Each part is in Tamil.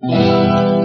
Música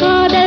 God.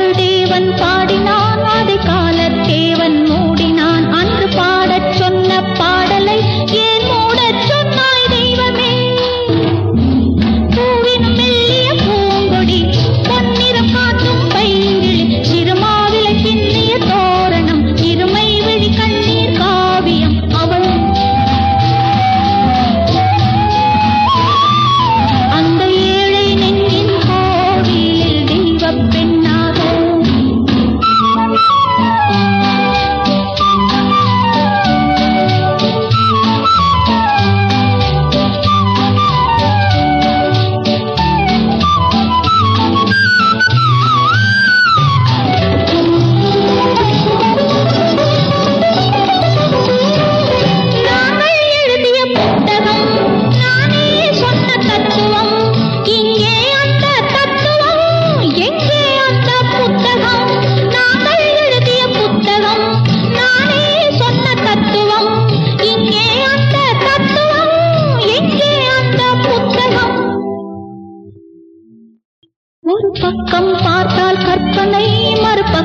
பக்கம் பார்த்தால் கற்பனை மறுபக்கம்